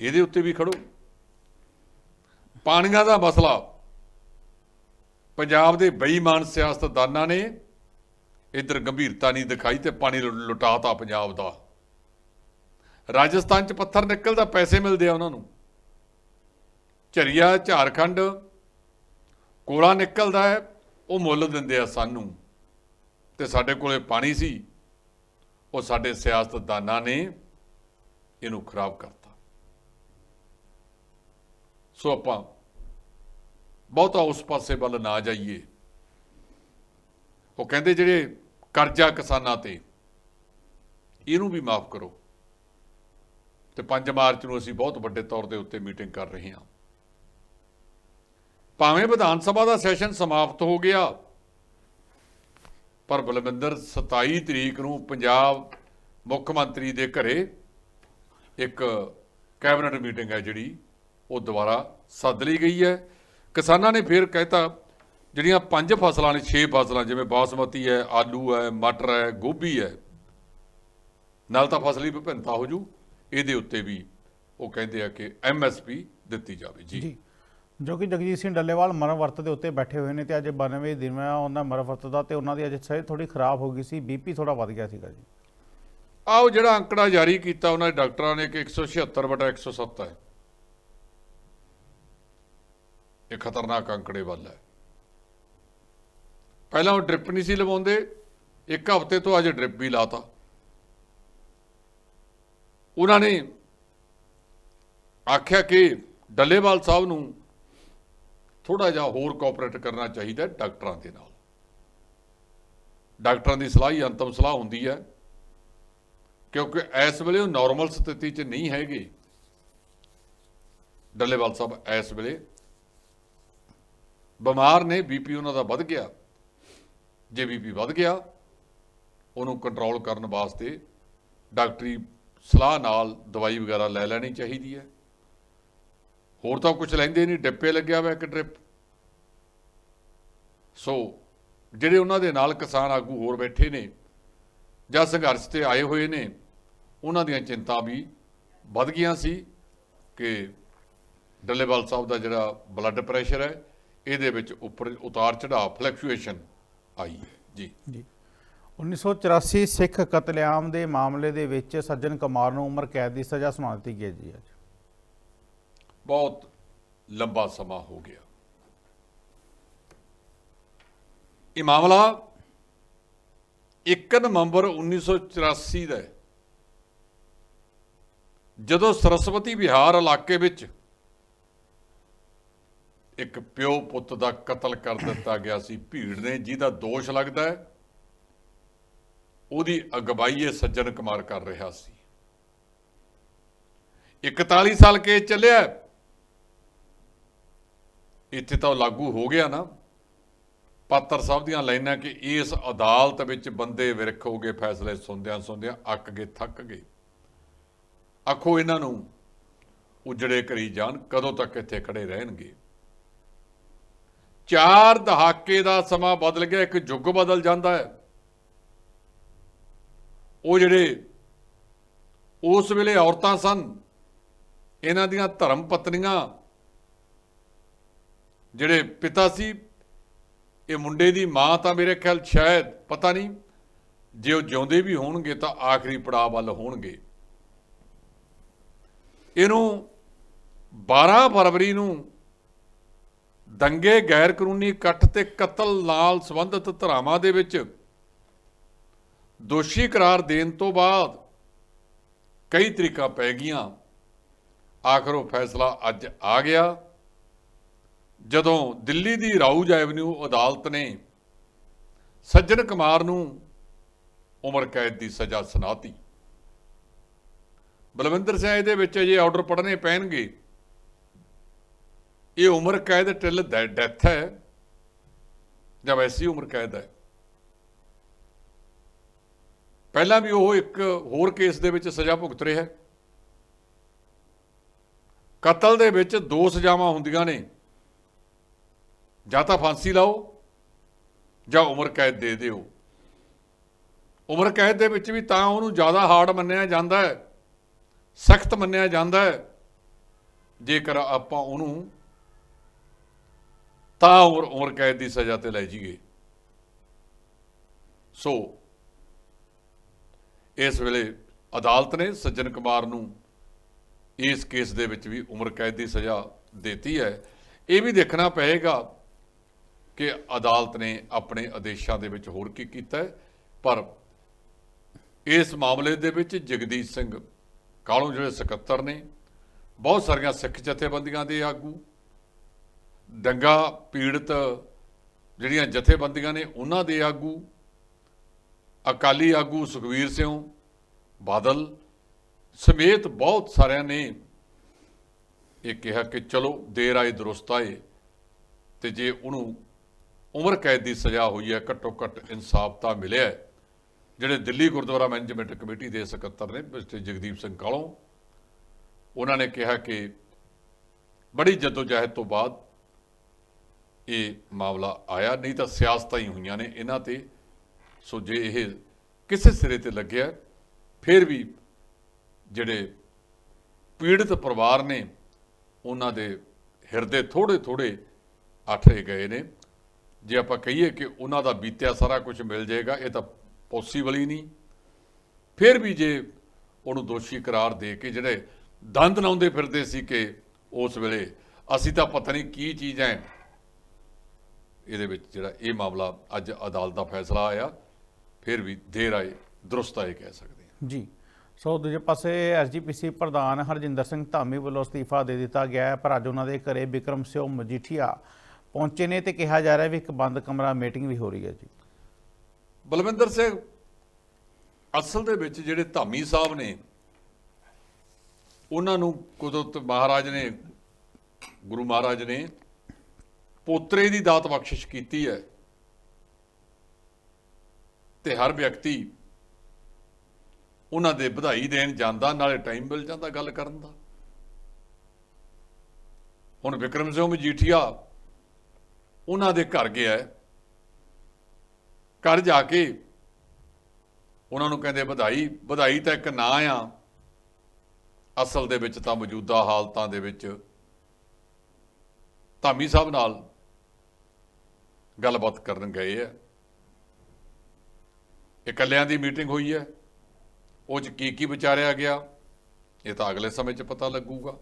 ਇਹਦੇ ਉੱਤੇ ਵੀ ਖੜੋ। ਪਾਣੀਆਂ ਦਾ ਮਸਲਾ। ਪੰਜਾਬ ਦੇ ਬੇਈਮਾਨ ਸਿਆਸਤਦਾਨਾਂ ਨੇ ਇਧਰ ਗੰਭੀਰਤਾ ਨਹੀਂ ਦਿਖਾਈ ਤੇ ਪਾਣੀ ਲੁ- ਲੁਟਾਤਾ ਪੰਜਾਬ ਦਾ। ਰਾਜਸਥਾਨ ਚ ਪੱਥਰ ਨਿਕਲਦਾ, ਪੈਸੇ ਮਿਲਦੇ ਆ ਉਹਨਾਂ ਨੂੰ। ਝਰੀਆ, ਝਾਰਖੰਡ, ਕੋਲਾ ਨਿਕਲਦਾ ਹੈ, ਉਹ ਮੁੱਲ ਦਿੰਦੇ ਆ ਸਾਨੂੰ। ਤੇ ਸਾਡੇ ਕੋਲੇ ਪਾਣੀ ਸੀ, ਉਹ ਸਾਡੇ ਸਿਆਸਤਦਾਨਾਂ ਨੇ ਇਹਨੂੰ ਖਰਾਬ ਕਰਤਾ। ਸੋ ਆਪਾਂ ਬਹੁਤਾ ਉਸ ਪਾਸੇ ਵੱਲ ਨਾ ਜਾਈਏ। ਉਹ ਕਹਿੰਦੇ ਜਿਹੜੇ ਕਰਜ਼ਾ ਕਿਸਾਨਾਂ ਤੇ, ਇਹਨੂੰ ਵੀ ਮਾਫ ਕਰੋ। ਤੇ 5 ਮਾਰਚ ਨੂੰ ਅਸੀਂ ਬਹੁਤ ਵੱਡੇ ਤੌਰ ਦੇ ਉੱਤੇ ਮੀਟਿੰਗ ਕਰ ਰਹੇ ਹਾਂ। ਭਾਵੇਂ ਵਿਧਾਨ ਸਭਾ ਦਾ ਸੈਸ਼ਨ ਸਮਾਪਤ ਹੋ ਗਿਆ, ਪਰ ਬਲਵਿੰਦਰ 27 ਤਰੀਕ ਨੂੰ ਪੰਜਾਬ ਮੁੱਖ ਮੰਤਰੀ ਦੇ ਘਰੇ ਇੱਕ ਕੈਬਨਿਟ ਮੀਟਿੰਗ ਹੈ ਜਿਹੜੀ, ਉਹ ਦੁਬਾਰਾ ਸੱਦ ਲਈ ਗਈ ਹੈ। ਕਿਸਾਨਾਂ ਨੇ ਫਿਰ ਕਹਿਤਾ, ਜਿਹੜੀਆਂ ਪੰਜ ਫਸਲਾਂ ਨੇ, ਛੇ ਫਸਲਾਂ, ਜਿਵੇਂ ਬਾਸਮਤੀ ਹੈ, ਆਲੂ ਹੈ, ਮਟਰ ਹੈ, ਗੋਭੀ ਹੈ, ਨਾਲ ਤਾਂ ਫਸਲੀ ਵਿਭਿੰਨਤਾ ਹੋ ਜੂ। ਇਹਦੇ ਉੱਤੇ ਵੀ ਉਹ ਕਹਿੰਦੇ ਆ ਕਿ ਐਮਐਸਪੀ ਦਿੱਤੀ ਜਾਵੇ ਜੀ।
ਜੀ। ਜੋ ਕਿ ਜਗਜੀਤ ਸਿੰਘ ਡੱਲੇਵਾਲ ਮਰਨ ਵਰਤ ਦੇ ਉੱਤੇ ਬੈਠੇ ਹੋਏ ਨੇ ਤੇ ਅੱਜ 92 ਦਿਨ ਹੈ ਉਹਨਾਂ ਮਰਨ ਵਰਤ ਦਾ ਤੇ ਉਹਨਾਂ ਦੀ ਅੱਜ ਸਿਹਤ ਥੋੜੀ ਖਰਾਬ ਹੋ ਗਈ ਸੀ ਬੀਪੀ ਥੋੜਾ ਵੱਧ ਗਿਆ ਸੀਗਾ ਜੀ।
ਆਹ ਜਿਹੜਾ ਅੰਕੜਾ ਜਾਰੀ ਕੀਤਾ ਉਹਨਾਂ ਦੇ ਡਾਕਟਰਾਂ ਨੇ ਕਿ 176 ਬਟਾ 107 ਹੈ। ਇਹ ਖਤਰਨਾਕ ਅੰਕੜੇ ਵੱਲ ਹੈ। ਪਹਿਲਾਂ ਉਹ ਡ੍ਰਿਪ ਨਹੀਂ ਸੀ ਲਵਾਉਂਦੇ ਇੱਕ ਹਫ਼ਤੇ ਤੋਂ ਅੱਜ ਡ੍ਰਿਪ ਵੀ ਲਾਤਾ। ਉਹਨਾਂ ਨੇ ਆਖਿਆ ਕਿ ਡੱਲੇਵਾਲ ਸਾਹਿਬ ਨੂੰ ਥੋੜਾ ਜਿਹਾ ਹੋਰ ਕੋਆਪਰੇਟ ਕਰਨਾ ਚਾਹੀਦਾ ਡਾਕਟਰਾਂ ਦੇ ਨਾਲ। ਡਾਕਟਰਾਂ ਦੀ ਸਲਾਹ ਹੀ ਅੰਤਮ ਸਲਾਹ ਹੁੰਦੀ ਹੈ, ਕਿਉਂਕਿ ਇਸ ਵੇਲੇ ਉਹ ਨਾਰਮਲ ਸਥਿਤੀ 'ਚ ਨਹੀਂ ਹੈਗੇ। ਡੱਲੇਵਾਲ ਸਾਹਿਬ ਇਸ ਵੇਲੇ ਬਿਮਾਰ ਨੇ ਬੀਪੀ ਉਹਨਾਂ ਦਾ ਵੱਧ ਗਿਆ। ਜੇ ਬੀਪੀ ਵੱਧ ਗਿਆ, ਉਹਨੂੰ ਕੰਟਰੋਲ ਕਰਨ ਵਾਸਤੇ ਡਾਕਟਰੀ ਸਲਾਹ ਨਾਲ ਦਵਾਈ ਵਗੈਰਾ ਲੈ ਲੈਣੀ ਚਾਹੀਦੀ ਹੈ। ਹੋਰ ਤਾਂ ਕੁਝ ਲੈਂਦੇ ਨਹੀਂ, ਡਿੱਪੇ ਲੱਗਿਆ ਹੋਇਆ ਇੱਕ ਡ੍ਰਿਪ। ਸੋ, ਜਿਹੜੇ ਉਹਨਾਂ ਦੇ ਨਾਲ ਕਿਸਾਨ ਆਗੂ ਹੋਰ ਬੈਠੇ ਨੇ ਜਾਂ ਸੰਘਰਸ਼ ਤੇ ਆਏ ਹੋਏ ਨੇ, ਉਹਨਾਂ ਦੀਆਂ ਚਿੰਤਾ ਵੀ ਵੱਧ ਗਈਆਂ ਸੀ ਕਿ ਡੱਲੇਵਾਲ ਸਾਹਿਬ ਦਾ ਜਿਹੜਾ ਬਲੱਡ ਪ੍ਰੈਸ਼ਰ ਹੈ, ਇਹਦੇ ਵਿੱਚ ਉੱਪਰ ਉਤਾਰ ਚੜਾਅ ਫਲੈਕਚੁਏਸ਼ਨ ਆਈ ਹੈ। ਜੀ।
ਜੀ। 1984 ਸਿੱਖ ਕਤਲੇਆਮ ਦੇ ਮਾਮਲੇ ਦੇ ਵਿੱਚ ਸੱਜਣ ਕੁਮਾਰ ਨੂੰ ਉਮਰ ਕੈਦ ਦੀ ਸਜ਼ਾ ਸੁਣਾ ਦਿੱਤੀ ਗਈ ਜੀ ਅੱਜ।
ਬਹੁਤ ਲੰਬਾ ਸਮਾਂ ਹੋ ਗਿਆ। ਇਹ ਮਾਮਲਾ 1 ਨਵੰਬਰ 1984 ਦਾ ਜਦੋਂ ਸਰਸਵਤੀ ਵਿਹਾਰ ਇਲਾਕੇ ਵਿੱਚ ਇੱਕ ਪਿਓ ਪੁੱਤ ਦਾ ਕਤਲ ਕਰ ਦਿੱਤਾ ਗਿਆ ਸੀ, ਭੀੜ ਨੇ ਜਿਹਦਾ ਦੋਸ਼ ਲੱਗਦਾ ਹੈ ਉਹਦੀ ਅਗਵਾਈ ਇਹ ਸੱਜਣ ਕੁਮਾਰ ਕਰ ਰਿਹਾ ਸੀ। 41 ਸਾਲ ਕੇਸ ਚੱਲਿਆ। ਇੱਥੇ ਤਾਂ ਉਹ ਲਾਗੂ ਹੋ ਗਿਆ ਨਾ। ਪਾਤਰ ਸਾਹਿਬ ਦੀਆਂ ਲਾਈਨਾਂ ਕਿ ਇਸ ਅਦਾਲਤ ਵਿੱਚ ਬੰਦੇ ਵਿਰਖ ਹੋ ਗਏ, ਫੈਸਲੇ ਸੁਣਦਿਆਂ ਸੁਣਦਿਆਂ ਅੱਕ ਗਏ, ਥੱਕ ਗਏ। ਆਖੋ ਇਹਨਾਂ ਨੂੰ ਉਜੜੇ ਕਰੀ ਜਾਣ, ਕਦੋਂ ਤੱਕ ਇੱਥੇ ਖੜੇ ਰਹਿਣਗੇ? ਚਾਰ ਦਹਾਕੇ ਦਾ ਸਮਾਂ ਬਦਲ ਗਿਆ, ਇੱਕ ਯੁੱਗ ਬਦਲ ਜਾਂਦਾ ਹੈ। ਉਹ ਜਿਹੜੇ ਉਸ ਵੇਲੇ ਔਰਤਾਂ ਸਨ, ਇਹਨਾਂ ਦੀਆਂ ਧਰਮ ਪਤਨੀਆਂ ਜਿਹੜੇ ਪਿਤਾ ਸੀ, ਇਹ ਮੁੰਡੇ ਦੀ ਮਾਂ ਤਾਂ ਮੇਰੇ ਖਿਆਲ ਸ਼ਾਇਦ ਪਤਾ ਨਹੀਂ, ਜੇ ਉਹ ਜਿਉਂਦੇ ਵੀ ਹੋਣਗੇ ਤਾਂ ਆਖਰੀ ਪੜਾਅ ਵੱਲ ਹੋਣਗੇ। ਇਹਨੂੰ 12 ਫਰਵਰੀ ਨੂੰ ਦੰਗੇ ਗੈਰ ਕਾਨੂੰਨੀ ਇਕੱਠ ਤੇ ਕਤਲ ਨਾਲ ਸੰਬੰਧਿਤ ਧਰਾਵਾਂ ਦੇ ਵਿੱਚ ਦੋਸ਼ੀ ਕਰਾਰ ਦੇਣ ਤੋਂ ਬਾਅਦ ਕਈ ਤਰੀਕਾਂ ਪੈ ਗਈਆਂ। ਆਖਰ ਉਹ ਫੈਸਲਾ ਅੱਜ ਆ ਗਿਆ। ਜਦੋਂ ਦਿੱਲੀ ਦੀ ਰਾਊਜ ਐਵਨਿਊ ਅਦਾਲਤ ਨੇ ਸੱਜਣ ਕੁਮਾਰ ਨੂੰ ਉਮਰ ਕੈਦ ਦੀ ਸਜ਼ਾ ਸੁਣਾਤੀ। ਬਲਵਿੰਦਰ ਸਿੰਘ ਇਹਦੇ ਵਿੱਚ ਜੇ ਆਰਡਰ ਪੜਨੇ ਪੈਣਗੇ। ਇਹ ਉਮਰ ਕੈਦ ਟਿਲ ਡੈਥ ਹੈ ਜਾਂ ਵੈਸੀ ਉਮਰ ਕੈਦ ਹੈ? ਪਹਿਲਾਂ ਵੀ ਉਹ ਇੱਕ ਹੋਰ ਕੇਸ ਦੇ ਵਿੱਚ ਸਜ਼ਾ ਭੁਗਤ ਰਿਹਾ ਹੈ। ਕਤਲ ਦੇ ਵਿੱਚ ਦੋ ਸਜ਼ਾਵਾਂ ਹੁੰਦੀਆਂ ਨੇ। ਜਾਂ ਤਾਂ ਫਾਂਸੀ ਲਾਓ ਜਾਂ ਉਮਰ ਕੈਦ ਦੇ ਦਿਓ। ਉਮਰ ਕੈਦ ਦੇ ਵਿੱਚ ਵੀ ਤਾਂ ਉਹਨੂੰ ਜ਼ਿਆਦਾ ਹਾਰਡ ਮੰਨਿਆ ਜਾਂਦਾ ਹੈ, ਸਖਤ ਮੰਨਿਆ ਜਾਂਦਾ ਹੈ। ਜੇਕਰ ਆਪਾਂ ਉਹਨੂੰ ਤਾਂ ਉਮਰ ਉਮਰ ਕੈਦ ਦੀ ਸਜ਼ਾ ਤੇ ਲੈ ਜਾਈਏ। ਸੋ ਇਸ ਵੇਲੇ ਅਦਾਲਤ ਨੇ ਸੱਜਣ ਕੁਮਾਰ ਨੂੰ ਇਸ ਕੇਸ ਦੇ ਵਿੱਚ ਵੀ ਉਮਰ ਕੈਦ ਦੀ ਸਜ਼ਾ ਦਿੱਤੀ ਹੈ। ਇਹ ਵੀ ਦੇਖਣਾ ਪਏਗਾ ਕਿ ਅਦਾਲਤ ਨੇ ਆਪਣੇ ਆਦੇਸ਼ਾਂ ਦੇ ਵਿੱਚ ਹੋਰ ਕੀ ਕੀਤਾ ਹੈ, ਪਰ ਇਸ ਮਾਮਲੇ ਦੇ ਵਿੱਚ ਜਗਦੀਸ਼ ਸਿੰਘ ਕਾਲੋਂ ਜਿਹੜੇ ਸਕੱਤਰ ਨੇ, ਬਹੁਤ ਸਾਰੀਆਂ ਸਿੱਖ ਜਥੇਬੰਦੀਆਂ ਦੇ ਆਗੂ, ਦੰਗਾ ਪੀੜਤ ਜਿਹੜੀਆਂ ਜਥੇਬੰਦੀਆਂ ਨੇ ਉਹਨਾਂ ਦੇ ਆਗੂ ਅਕਾਲੀ ਆਗੂ ਸੁਖਵੀਰ ਸਿੰਘ ਬਾਦਲ ਸਮੇਤ ਬਹੁਤ ਸਾਰਿਆਂ ਨੇ ਇਹ ਕਿਹਾ ਕਿ ਚਲੋ ਦੇਰ ਆਏ, ਦਰੁਸਤ ਆਏ ਤੇ ਜੇ ਉਹਨੂੰ ਉਮਰ ਕੈਦ ਦੀ ਸਜ਼ਾ ਹੋਈ ਹੈ ਘੱਟੋ ਘੱਟ ਇਨਸਾਫ ਤਾਂ ਮਿਲਿਆ ਜਿਹੜੇ ਦਿੱਲੀ ਗੁਰਦੁਆਰਾ ਮੈਨੇਜਮੈਂਟ ਕਮੇਟੀ ਦੇ ਸਕੱਤਰ ਨੇ, ਮਿਸਟਰ ਜਗਦੀਪ ਸਿੰਘ ਕਾਲੋਂ, ਉਹਨਾਂ ਨੇ ਕਿਹਾ ਕਿ ਬੜੀ ਜਦੋਜਹਿਦ ਤੋਂ ਬਾਅਦ ਇਹ ਮਾਮਲਾ ਆਇਆ, ਨਹੀਂ ਤਾਂ ਸਿਆਸਤਾਂ ਹੀ ਹੋਈਆਂ ਨੇ ਇਹਨਾਂ ਤੇ। ਸੋ ਜੇ ਇਹ ਕਿਸੇ ਸਿਰੇ ਤੇ ਲੱਗਿਆ, ਫਿਰ ਵੀ ਜਿਹੜੇ ਪੀੜਤ ਪਰਿਵਾਰ ਨੇ, ਉਹਨਾਂ ਦੇ ਹਿਰਦੇ ਥੋੜੇ ਥੋੜੇ ਆਠੇ ਗਏ ਨੇ। ਜੇ ਆਪਾਂ ਕਹੀਏ ਕਿ ਉਹਨਾਂ ਦਾ ਬੀਤਿਆ ਸਾਰਾ ਕੁਝ ਮਿਲ ਜਾਏਗਾ, ਇਹ ਤਾਂ ਪੋਸੀਬਲ ਹੀ ਨਹੀਂ। ਫਿਰ ਵੀ ਜੇ ਉਹਨੂੰ ਦੋਸ਼ੀ ਕਰਾਰ ਦੇ ਕੇ ਜਿਹੜੇ ਦੰਦ ਲਾਉਂਦੇ ਫਿਰਦੇ ਸੀ ਕਿ ਉਸ ਵੇਲੇ ਅਸੀਂ ਤਾਂ ਪਤਾ ਨਹੀਂ ਕੀ ਚੀਜ਼ ਹੈ ਇਹਦੇ ਵਿੱਚ ਜਿਹੜਾ ਇਹ ਮਾਮਲਾ ਅੱਜ ਅਦਾਲਤ ਦਾ ਫੈਸਲਾ ਆਇਆ। ਫਿਰ ਵੀ ਦੇਰ ਆਏ ਦਰੁਸਤ ਆਏ ਕਹਿ ਸਕਦੇ ਹਾਂ।
ਜੀ। ਸੋ ਦੂਜੇ ਪਾਸੇ ਐਸਜੀਪੀਸੀ ਪ੍ਰਧਾਨ ਹਰਜਿੰਦਰ ਸਿੰਘ ਧਾਮੀ ਵੱਲੋਂ ਅਸਤੀਫਾ ਦੇ ਦਿੱਤਾ ਗਿਆ ਹੈ ਪਰ ਅੱਜ ਉਹਨਾਂ ਦੇ ਘਰੇ ਵਿਕਰਮ ਸਿੰਘ ਮਜੀਠੀਆ ਪਹੁੰਚੇ ਨੇ ਤੇ ਕਿਹਾ ਜਾ ਰਿਹਾ ਵੀ ਇੱਕ ਬੰਦ ਕਮਰਾ ਮੀਟਿੰਗ ਵੀ ਹੋ ਰਹੀ ਹੈ ਜੀ।
ਬਲਵਿੰਦਰ ਸਿੰਘ ਅਸਲ ਦੇ ਵਿੱਚ ਜਿਹੜੇ ਧਾਮੀ ਸਾਹਿਬ ਨੇ ਉਹਨਾਂ ਨੂੰ ਕੁਦਰਤ ਮਹਾਰਾਜ ਨੇ ਗੁਰੂ ਮਹਾਰਾਜ ਨੇ ਪੋਤਰੇ ਦੀ ਦਾਤ ਬਖਸ਼ਿਸ਼ ਕੀਤੀ ਹੈ। ਤੇ ਹਰ ਵਿਅਕਤੀ ਉਹਨਾਂ ਦੇ ਵਧਾਈ ਦੇਣ ਜਾਂਦਾ, ਨਾਲੇ ਟਾਈਮ ਮਿਲ ਜਾਂਦਾ ਗੱਲ ਕਰਨ ਦਾ। ਹੁਣ ਵਿਕਰਮ ਸਿੰਘ ਮਜੀਠੀਆ ਉਹਨਾਂ ਦੇ ਘਰ ਗਿਆ ਹੈ। ਘਰ ਜਾ ਕੇ ਉਹਨਾਂ ਨੂੰ ਕਹਿੰਦੇ, ਵਧਾਈ ਵਧਾਈ ਤਾਂ ਇੱਕ ਨਾਂ ਆ। ਅਸਲ ਦੇ ਵਿੱਚ ਤਾਂ ਮੌਜੂਦਾ ਹਾਲਤਾਂ ਦੇ ਵਿੱਚ ਧਾਮੀ ਸਾਹਿਬ ਨਾਲ ਗੱਲਬਾਤ ਕਰਨ ਗਏ ਆ। ਇਕੱਲਿਆਂ ਦੀ ਮੀਟਿੰਗ ਹੋਈ ਹੈ। ਉਹ ਚ ਕੀ ਕੀ ਵਿਚਾਰਿਆ ਗਿਆ, ਇਹ ਤਾਂ ਅਗਲੇ ਸਮੇਂ 'ਚ ਪਤਾ ਲੱਗੂਗਾ।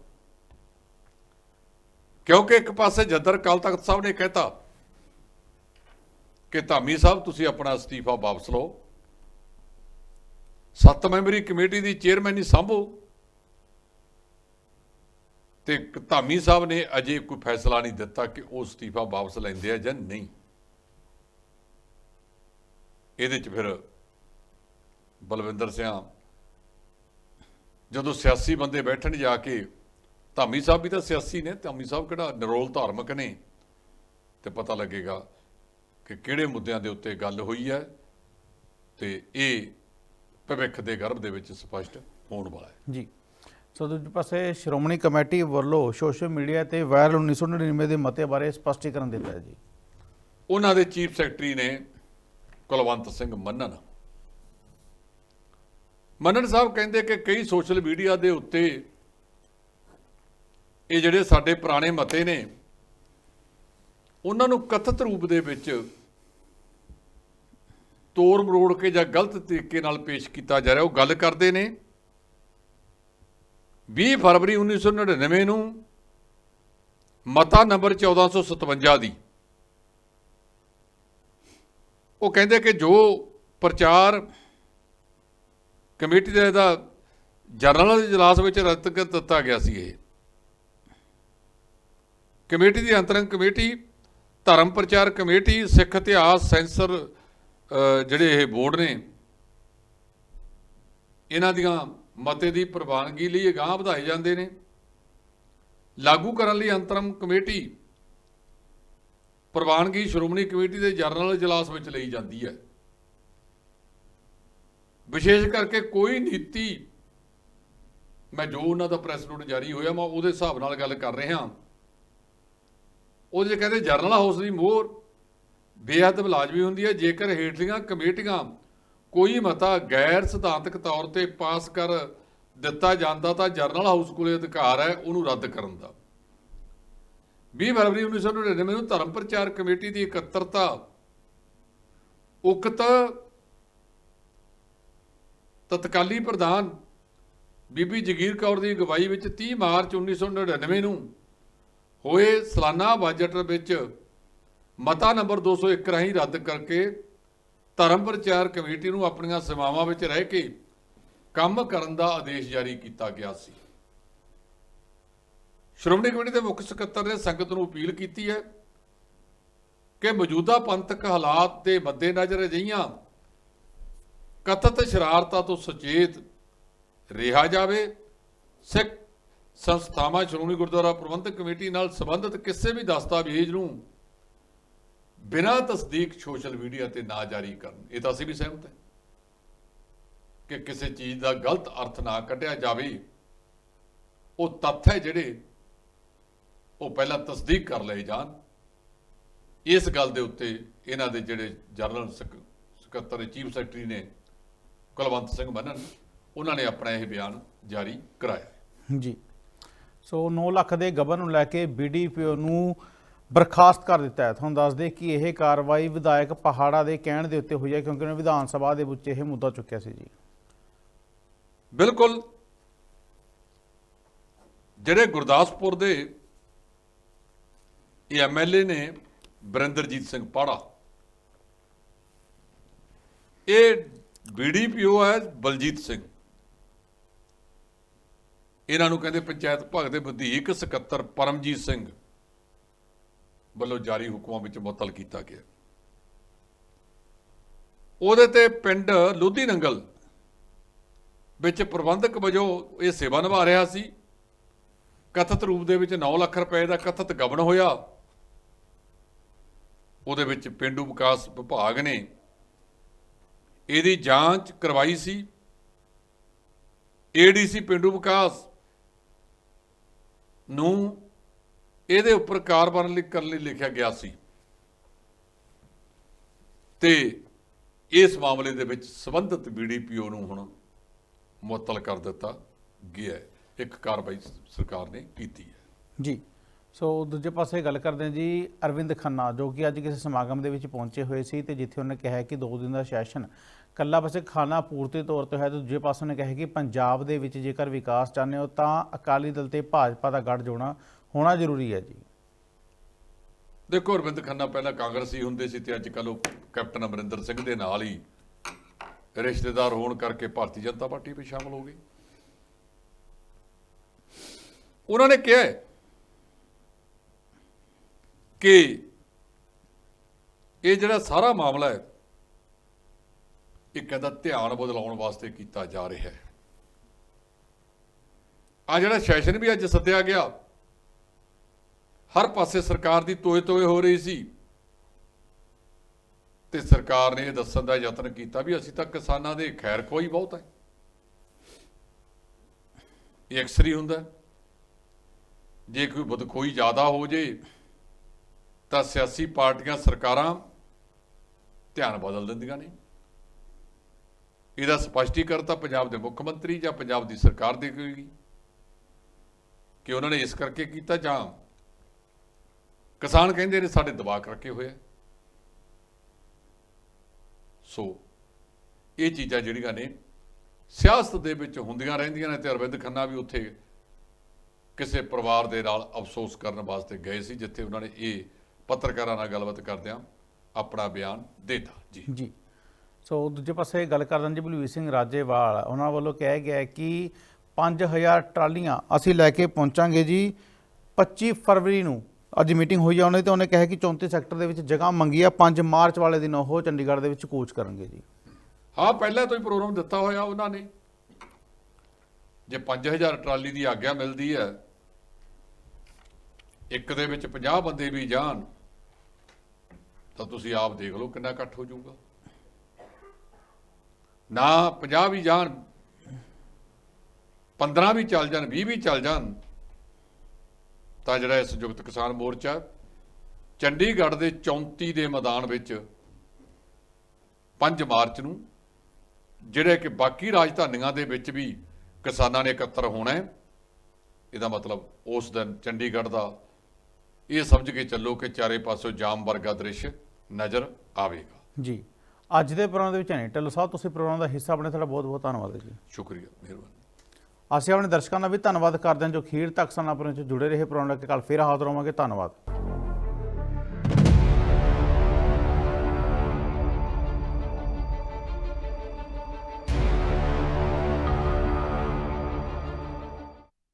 ਕਿਉਂਕਿ ਇੱਕ ਪਾਸੇ ਜੱਦਰ ਅਕਾਲ ਤਖਤ ਸਾਹਿਬ ਨੇ ਕਹਿਤਾ ਕਿ ਧਾਮੀ ਸਾਹਿਬ, ਤੁਸੀਂ ਆਪਣਾ ਅਸਤੀਫਾ ਵਾਪਸ ਲਓ। ਸੱਤ ਮੈਂਬਰੀ ਕਮੇਟੀ ਦੀ ਚੇਅਰਮੈਨੀ ਸੰਭੋ। ਤੇ ਧਾਮੀ ਸਾਹਿਬ ਨੇ ਅਜੇ ਕੋਈ ਫੈਸਲਾ ਨਹੀਂ ਦਿੱਤਾ ਕਿ ਉਹ ਅਸਤੀਫਾ ਵਾਪਸ ਲੈਂਦੇ ਆ ਜਾਂ ਨਹੀਂ। ਇਹਦੇ ਚ ਫਿਰ ਬਲਵਿੰਦਰ ਸਿੰਘ ਜਦੋਂ ਸਿਆਸੀ ਬੰਦੇ ਬੈਠਣ ਜਾ ਕੇ ਧਾਮੀ ਸਾਹਿਬ ਵੀ ਤਾਂ ਸਿਆਸੀ ਨੇ ਧਾਮੀ ਸਾਹਿਬ ਕਿਹੜਾ ਨਿਰੋਲ ਧਾਰਮਿਕ ਨੇ? ਤੇ ਪਤਾ ਲੱਗੇਗਾ ਕਿ ਕਿਹੜੇ ਮੁੱਦਿਆਂ ਦੇ ਉੱਤੇ ਗੱਲ ਹੋਈ ਹੈ ਤੇ ਇਹ ਭਵਿੱਖ ਦੇ ਗਰਭ ਦੇ ਵਿੱਚ ਸਪਸ਼ਟ ਹੋਣ ਵਾਲਾ ਹੈ।
ਜੀ। ਸੋ ਦੂਜੇ ਪਾਸੇ ਸ਼੍ਰੋਮਣੀ ਕਮੇਟੀ ਵੱਲੋਂ ਸੋਸ਼ਲ ਮੀਡੀਆ ਤੇ ਵਾਇਰਲ 1999 ਦੇ ਮਤੇ ਬਾਰੇ ਸਪਸ਼ਟੀਕਰਨ ਦਿੱਤਾ ਜੀ।
ਉਹਨਾਂ ਦੇ ਚੀਫ ਸੈਕਟਰੀ ਨੇ ਕੁਲਵੰਤ ਸਿੰਘ ਮੰਨਨ ਮੰਨਨ ਸਾਹਿਬ ਕਹਿੰਦੇ ਕਿ ਕਈ ਸੋਸ਼ਲ ਮੀਡੀਆ ਦੇ ਉੱਤੇ ਇਹ ਜਿਹੜੇ ਸਾਡੇ ਪੁਰਾਣੇ ਮਤੇ ਨੇ, ਉਹਨਾਂ ਨੂੰ ਕਥਿਤ ਰੂਪ ਦੇ ਵਿੱਚ ਤੋੜ ਮਰੋੜ ਕੇ ਜਾਂ ਗਲਤ ਤਰੀਕੇ ਨਾਲ ਪੇਸ਼ ਕੀਤਾ ਜਾ ਰਿਹਾ। ਉਹ ਗੱਲ ਕਰਦੇ ਨੇ 20 ਫਰਵਰੀ 1999 ਨੂੰ ਮਤਾ ਨੰਬਰ 1457 ਦੀ, ਉਹ ਕਹਿੰਦੇ ਕਿ ਜੋ ਪ੍ਰਚਾਰ ਕਮੇਟੀ ਦਾ ਇਹਦਾ ਜਰਨਲ ਇਜਲਾਸ ਵਿੱਚ ਰੱਦ ਕਰ ਦਿੱਤਾ ਗਿਆ ਸੀ ਇਹ। ਕਮੇਟੀ ਦੀ ਅੰਤਰੰਗ ਕਮੇਟੀ, ਧਰਮ ਪ੍ਰਚਾਰ ਕਮੇਟੀ, ਸਿੱਖ ਇਤਿਹਾਸ, ਸੈਂਸਰ ਜਿਹੜੇ ਇਹ ਬੋਰਡ ਨੇ, ਇਹਨਾਂ ਦੀਆਂ ਮਤੇ ਦੀ ਪ੍ਰਵਾਨਗੀ ਲਈ ਅਗਾਂਹ ਵਧਾਏ ਜਾਂਦੇ ਨੇ। ਲਾਗੂ ਕਰਨ ਲਈ ਅੰਤਰਮ ਕਮੇਟੀ ਪ੍ਰਵਾਨਗੀ ਸ਼੍ਰੋਮਣੀ ਕਮੇਟੀ ਦੇ ਜਰਨਲ ਇਜਲਾਸ ਵਿੱਚ ਲਈ ਜਾਂਦੀ ਹੈ। ਵਿਸ਼ੇਸ਼ ਕਰਕੇ ਕੋਈ ਨੀਤੀ, ਮੈਂ ਜੋ ਉਹਨਾਂ ਦਾ ਪ੍ਰੈਸ ਨੋਟ ਜਾਰੀ ਹੋਇਆ, ਮੈਂ ਉਹਦੇ ਹਿਸਾਬ ਨਾਲ ਗੱਲ ਕਰ ਰਿਹਾ ਉਹਦੇ 'ਚ ਕਹਿੰਦੇ ਜਰਨਲ ਹਾਊਸ ਦੀ ਮੋਹਰ ਬੇਹੱਦ ਲਾਜ਼ਮੀ ਹੁੰਦੀ ਹੈ, ਜੇਕਰ ਹੇਠਲੀਆਂ ਕਮੇਟੀਆਂ ਕੋਈ ਮਤਾ ਗੈਰ ਸਿਧਾਂਤਕ ਤੌਰ ਤੇ ਪਾਸ ਕਰ ਦਿੱਤਾ ਜਾਂਦਾ ਤਾਂ ਜਰਨਲ ਹਾਊਸ ਕੋਲੇ ਅਧਿਕਾਰ ਹੈ, ਉਹਨੂੰ ਰੱਦ ਕਰਨ ਦਾ। 20 ਫਰਵਰੀ 1999 ਨੂੰ ਧਰਮ ਪ੍ਰਚਾਰ ਕਮੇਟੀ ਦੀ ਇਕੱਤਰਤਾ ਉਕਤ ਤਤਕਾਲੀ ਪ੍ਰਧਾਨ ਬੀਬੀ ਜਗੀਰ ਕੌਰ ਦੀ ਅਗਵਾਈ ਵਿੱਚ 30 ਮਾਰਚ 1999 ਨੂੰ ਹੋਏ ਸਾਲਾਨਾ ਬਜਟ ਵਿੱਚ ਮਤਾ ਨੰਬਰ 201 ਰਾਹੀਂ ਰੱਦ ਕਰਕੇ ਧਰਮ ਪ੍ਰਚਾਰ ਕਮੇਟੀ ਨੂੰ ਆਪਣੀਆਂ ਸੇਵਾਵਾਂ ਵਿੱਚ ਰਹਿ ਕੇ ਕੰਮ ਕਰਨ ਦਾ ਆਦੇਸ਼ ਜਾਰੀ ਕੀਤਾ ਗਿਆ ਸੀ। ਸ਼੍ਰੋਮਣੀ ਕਮੇਟੀ ਦੇ ਮੁੱਖ ਸਕੱਤਰ ਨੇ ਸੰਗਤ ਨੂੰ ਅਪੀਲ ਕੀਤੀ ਹੈ ਕਿ ਮੌਜੂਦਾ ਪੰਥਕ ਹਾਲਾਤ ਦੇ ਮੱਦੇਨਜ਼ਰ ਅਜਿਹੀਆਂ ਕਥਿਤ ਸ਼ਰਾਰਤਾਂ ਤੋਂ ਸੁਚੇਤ ਰਿਹਾ ਜਾਵੇ, ਸਿੱਖ ਸੰਸਥਾਵਾਂ ਸ਼੍ਰੋਮਣੀ ਗੁਰਦੁਆਰਾ ਪ੍ਰਬੰਧਕ ਕਮੇਟੀ ਨਾਲ ਸੰਬੰਧਿਤ ਕਿਸੇ ਵੀ ਦਸਤਾਵੇਜ਼ ਨੂੰ ਬਿਨਾਂ ਤਸਦੀਕ ਸੋਸ਼ਲ ਮੀਡੀਆ ਤੇ ਨਾ ਜਾਰੀ ਕਰਨ। ਇਹ ਤਾਂ ਅਸੀਂ ਵੀ ਸਹਿਮਤ ਹਾਂ ਕਿ ਕਿਸੇ ਚੀਜ਼ ਦਾ ਗਲਤ ਅਰਥ ਨਾ ਕੱਢਿਆ ਜਾਵੇ। ਉਹ ਤੱਥ ਹੈ ਜਿਹੜੇ ਉਹ ਪਹਿਲਾਂ ਤਸਦੀਕ ਕਰ ਲਏ ਜਾਣ। ਇਸ ਗੱਲ ਦੇ ਉੱਤੇ ਇਹਨਾਂ ਦੇ ਜਿਹੜੇ ਜਨਰਲ ਸੈਕ- ਸਕੱਤਰ, ਚੀਫ ਸੈਕਟਰੀ ਨੇ ਕੁਲਵੰਤ ਸਿੰਘ ਮੰਨਨ ਉਹਨਾਂ ਨੇ ਆਪਣਾ ਇਹ ਬਿਆਨ ਜਾਰੀ ਕਰਾਇਆ।
ਜੀ। ਸੋ 9 ਲੱਖ ਦੇ ਗਬਨ ਨੂੰ ਲੈ ਕੇ ਬੀਡੀਪੀਓ ਨੂੰ ਬਰਖਾਸਤ ਕਰ ਦਿੱਤਾ ਹੈ। ਤੁਹਾਨੂੰ ਦੱਸ ਦੇ ਕਿ ਇਹ ਕਾਰਵਾਈ ਵਿਧਾਇਕ ਪਹਾੜਾ ਦੇ ਕਹਿਣ ਦੇ ਉੱਤੇ ਹੋਈ ਹੈ ਕਿਉਂਕਿ ਉਹਨੇ ਵਿਧਾਨ ਸਭਾ ਦੇ ਵਿੱਚ ਇਹ ਮੁੱਦਾ ਚੁੱਕਿਆ ਸੀ ਜੀ।
ਬਿਲਕੁਲ। ਜਿਹੜੇ ਗੁਰਦਾਸਪੁਰ ਦੇ ਇਹ ਐਮਐਲਏ ਨੇ ਬਰਿੰਦਰਜੀਤ ਸਿੰਘ ਪਾੜਾ ਇਹ ਬੀਡੀਪੀਓ ਹੈ ਬਲਜੀਤ ਸਿੰਘ। ਇਹਨਾਂ ਨੂੰ ਕਹਿੰਦੇ ਪੰਚਾਇਤ ਵਿਭਾਗ ਦੇ ਵਧੀਕ ਸਕੱਤਰ ਪਰਮਜੀਤ ਸਿੰਘ ਵੱਲੋਂ ਜਾਰੀ ਹੁਕਮਾਂ ਵਿੱਚ ਮੁਅੱਤਲ ਕੀਤਾ ਗਿਆ। ਉਹਦੇ ਤੇ ਪਿੰਡ ਲੋਧੀ ਨੰਗਲ ਵਿੱਚ ਪ੍ਰਬੰਧਕ ਵਜੋਂ ਇਹ ਸੇਵਾ ਨਿਭਾ ਰਿਹਾ ਸੀ। ਕਥਿਤ ਰੂਪ ਦੇ ਵਿੱਚ 9 ਲੱਖ ਰੁਪਏ ਦਾ ਕਥਿਤ ਗਬਨ ਹੋਇਆ। ਉਹਦੇ ਵਿੱਚ ਪਿੰਡੂ ਵਿਕਾਸ ਵਿਭਾਗ ਨੇ ਇਹਦੀ ਜਾਂਚ ਕਰਵਾਈ ਸੀ। ਏਡੀਸੀ ਪਿੰਡੂ ਵਿਕਾਸ ਨੂੰ ਇਹਦੇ ਉੱਪਰ ਕਾਰਵਾਈ ਕਰਨ ਲਈ ਲਿਖਿਆ ਗਿਆ ਸੀ। ਤੇ ਇਸ ਮਾਮਲੇ ਦੇ ਵਿੱਚ ਸੰਬੰਧਿਤ ਬੀਡੀਪੀਓ ਨੂੰ ਹੁਣ ਮੁਅੱਤਲ ਕਰ ਦਿੱਤਾ ਗਿਆ ਇੱਕ ਕਾਰਵਾਈ ਸਰਕਾਰ ਨੇ ਕੀਤੀ ਹੈ।
ਜੀ। ਸੋ ਦੂਜੇ ਪਾਸੇ ਗੱਲ ਕਰਦੇ ਹਾਂ ਜੀ ਅਰਵਿੰਦ ਖੰਨਾ, ਜੋ ਕਿ ਅੱਜ ਕਿਸੇ ਸਮਾਗਮ ਦੇ ਵਿੱਚ ਪਹੁੰਚੇ ਹੋਏ ਸੀ ਤੇ ਜਿੱਥੇ ਉਹਨੇ ਕਿਹਾ ਕਿ ਦੋ ਦਿਨ ਦਾ ਸੈਸ਼ਨ ਕੱਲਾ ਪਾਸੇ ਖਾਣਾ ਪੂਰਤੀ ਤੌਰ ਤੇ ਹੈ ਤੇ ਦੂਜੇ ਪਾਸੇ ਉਹਨੇ ਕਿਹਾ ਕਿ ਪੰਜਾਬ ਦੇ ਵਿੱਚ ਜੇਕਰ ਵਿਕਾਸ ਚਾਹੁੰਦੇ ਹੋ ਤਾਂ ਅਕਾਲੀ ਦਲ ਤੇ ਭਾਜਪਾ ਦਾ ਗੱਠ ਜੋੜਨਾ ਹੋਣਾ ਜ਼ਰੂਰੀ ਹੈ ਜੀ।
ਦੇਖੋ, ਅਰਵਿੰਦ ਖੰਨਾ ਪਹਿਲਾਂ ਕਾਂਗਰਸੀ ਹੁੰਦੇ ਸੀ ਤੇ ਅੱਜ ਕੱਲ੍ਹ ਉਹ ਕੈਪਟਨ ਅਮਰਿੰਦਰ ਸਿੰਘ ਦੇ ਨਾਲ ਹੀ ਰਿਸ਼ਤੇਦਾਰ ਹੋਣ ਕਰਕੇ ਭਾਰਤੀ ਜਨਤਾ ਪਾਰਟੀ ਵਿੱਚ ਸ਼ਾਮਲ ਹੋ ਗਏ ਉਹਨਾਂ ਨੇ ਕਿਹਾ ਕਿ ਇਹ ਜਿਹੜਾ ਸਾਰਾ ਮਾਮਲਾ ਹੈ, ਇਹ ਕਹਿੰਦਾ ਧਿਆਨ ਬਦਲਾਉਣ ਵਾਸਤੇ ਕੀਤਾ ਜਾ ਰਿਹਾ ਹੈ। ਆ ਜਿਹੜਾ ਸੈਸ਼ਨ ਵੀ ਅੱਜ ਸੱਦਿਆ ਗਿਆ, ਹਰ ਪਾਸੇ ਸਰਕਾਰ ਦੀ ਤੋਏ ਤੋਏ ਹੋ ਰਹੀ ਸੀ। ਤੇ ਸਰਕਾਰ ਨੇ ਇਹ ਦੱਸਣ ਦਾ ਯਤਨ ਕੀਤਾ ਵੀ ਅਸੀਂ ਤਾਂ ਕਿਸਾਨਾਂ ਦੇ ਖੈਰ ਕੋਈ ਬਹੁਤ ਹੈ। ਇਹ ਅਕਸਰ ਹੀ ਹੁੰਦਾ ਜੇ ਕੋਈ ਬਦਖੋਈ ਜ਼ਿਆਦਾ ਹੋ ਜੇ ਤਾਂ ਸਿਆਸੀ ਪਾਰਟੀਆਂ ਸਰਕਾਰਾਂ ਧਿਆਨ ਬਦਲ ਦਿੰਦੀਆਂ ਨੇ। ਇਹਦਾ ਸਪਸ਼ਟੀਕਰਨ ਤਾਂ ਪੰਜਾਬ ਦੇ ਮੁੱਖ ਮੰਤਰੀ ਜਾਂ ਪੰਜਾਬ ਦੀ ਸਰਕਾਰ ਦੇ ਦੇਗੀ ਕਿ ਉਹਨਾਂ ਨੇ ਇਸ ਕਰਕੇ ਕੀਤਾ ਜਾਂ ਕਿਸਾਨ ਕਹਿੰਦੇ ਨੇ ਸਾਡੇ ਦਬਾਅ ਕਰਕੇ ਹੋਇਆ। ਸੋ ਇਹ ਚੀਜ਼ਾਂ ਜਿਹੜੀਆਂ ਨੇ ਸਿਆਸਤ ਦੇ ਵਿੱਚ ਹੁੰਦੀਆਂ ਰਹਿੰਦੀਆਂ ਨੇ ਤੇ ਅਰਵਿੰਦ ਖੰਨਾ ਵੀ ਉੱਥੇ ਕਿਸੇ ਪਰਿਵਾਰ ਦੇ ਨਾਲ ਅਫਸੋਸ ਕਰਨ ਵਾਸਤੇ ਗਏ ਸੀ, ਜਿੱਥੇ ਉਹਨਾਂ ਨੇ ਇਹ ਪੱਤਰਕਾਰਾਂ ਨਾਲ ਗੱਲਬਾਤ ਕਰਦਿਆਂ ਆਪਣਾ ਬਿਆਨ ਦਿੱਤਾ ਜੀ।
ਜੀ। ਸੋ ਦੂਜੇ ਪਾਸੇ ਗੱਲ ਕਰਦੇ ਜੀ ਬਲਵੀਰ ਸਿੰਘ ਰਾਜੇਵਾਲ। ਉਹਨਾਂ ਵੱਲੋਂ ਕਿਹਾ ਗਿਆ ਕਿ 5000 ਟਰਾਲੀਆਂ ਅਸੀਂ ਲੈ ਕੇ ਪਹੁੰਚਾਂਗੇ ਜੀ। 25 ਫਰਵਰੀ ਨੂੰ ਅੱਜ ਮੀਟਿੰਗ ਹੋਈ ਆ ਉਹਨੇ ਤੇ ਉਹਨੇ ਕਿਹਾ ਕਿ 34 ਸੈਕਟਰ ਦੇ ਵਿੱਚ ਜਗ੍ਹਾ ਮੰਗੀ ਆ 5 ਮਾਰਚ ਵਾਲੇ ਦਿਨ ਉਹ ਚੰਡੀਗੜ੍ਹ ਦੇ ਵਿੱਚ ਕੂਚ ਕਰਨਗੇ ਜੀ।
ਹਾਂ ਪਹਿਲਾਂ ਤੋਂ ਹੀ ਪ੍ਰੋਗਰਾਮ ਦਿੱਤਾ ਹੋਇਆ ਉਹਨਾਂ ਨੇ। ਜੇ 5000 ਟਰਾਲੀ ਦੀ ਆਗਿਆ ਮਿਲਦੀ ਹੈ ਇੱਕ ਦੇ ਵਿੱਚ 50 ਬੰਦੇ ਵੀ ਜਾਣ ਤਾਂ ਤੁਸੀਂ ਆਪ ਦੇਖ ਲਓ ਕਿੰਨਾ ਇਕੱਠ ਹੋ ਜਾਊਗਾ। ਨਾ 50 ਵੀ ਜਾਣ 15 ਵੀ ਚੱਲ ਜਾਣ 20 ਵੀ ਚੱਲ ਜਾਣ, ਤਾਂ ਜਿਹੜਾ ਇਹ ਸੰਯੁਕਤ ਕਿਸਾਨ ਮੋਰਚਾ ਚੰਡੀਗੜ੍ਹ ਦੇ 34 ਦੇ ਮੈਦਾਨ ਵਿੱਚ 5 ਮਾਰਚ ਨੂੰ ਜਿਹੜੇ ਕਿ ਬਾਕੀ ਰਾਜਧਾਨੀਆਂ ਦੇ ਵਿੱਚ ਵੀ ਕਿਸਾਨਾਂ ਨੇ ਇਕੱਤਰ ਹੋਣਾ ਹੈ, ਇਹਦਾ ਮਤਲਬ ਉਸ ਦਿਨ ਚੰਡੀਗੜ੍ਹ ਦਾ ਇਹ ਸਮਝ ਕੇ ਚੱਲੋ ਕਿ ਚਾਰੇ ਪਾਸੋਂ ਜਾਮ ਵਰਗਾ ਦ੍ਰਿਸ਼ ਨਜ਼ਰ ਆਵੇਗਾ।
ਜੀ। ਅੱਜ ਦੇ ਪ੍ਰੋਗਰਾਮ ਦੇ ਵਿੱਚ ਨਹੀਂ। ਢਿੱਲੋਂ ਸਾਹਿਬ ਤੁਸੀਂ ਪ੍ਰੋਗਰਾਮ ਦਾ ਹਿੱਸਾ ਬਣੇ ਤੁਹਾਡਾ ਬਹੁਤ ਬਹੁਤ ਧੰਨਵਾਦ ਹੈ ਜੀ।
ਸ਼ੁਕਰੀਆ ਮਿਹਰਬਾਨੀ।
ਅਸੀਂ ਆਪਣੇ ਦਰਸ਼ਕਾਂ ਦਾ ਵੀ ਧੰਨਵਾਦ ਕਰਦੇ ਹਾਂ ਜੋ ਖੀਰ ਤੱਕ ਸਾਨੂੰ ਆਪਣੇ ਚ ਜੁੜੇ ਰਹੇ ਪ੍ਰੋਗਰਾਮ ਲੈ ਕੇ। ਕੱਲ ਫੇਰ ਹਾਜ਼ਰ ਹੋਵਾਂਗੇ। ਧੰਨਵਾਦ।